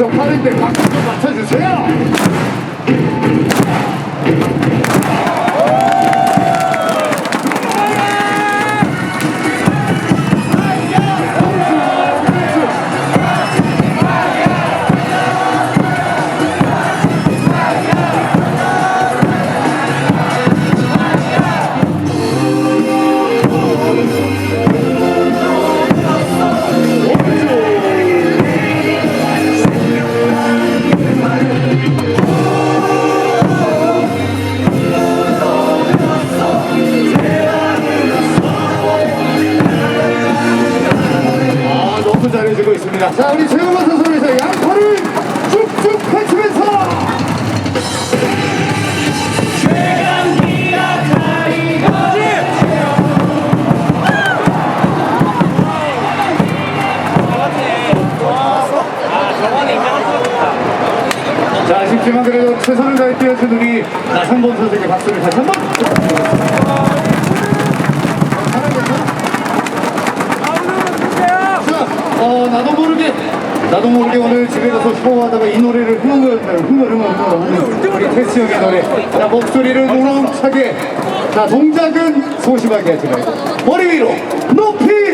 정파인데 박수 좀 맞춰주세요. 좋습니다. 자, 우리 최영만 선수에서 양팔을 쭉쭉 펼치면서 자, 아쉽지만 그래도 최선을 다해 뛰어준 우리 나성범 선수에게 박수를 다시 한 번. 자, 어, 모르게, 나도 모르게 오늘 집에 가서 샤워하다가 이 노래를 흥얼 흥얼, 흥얼 흥얼, 흥얼, 우리 테스 형의 노래. 자, 목소리를 우렁차게, 자, 동작은 소심하게 하지 말고, 머리 위로, 높이!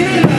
자,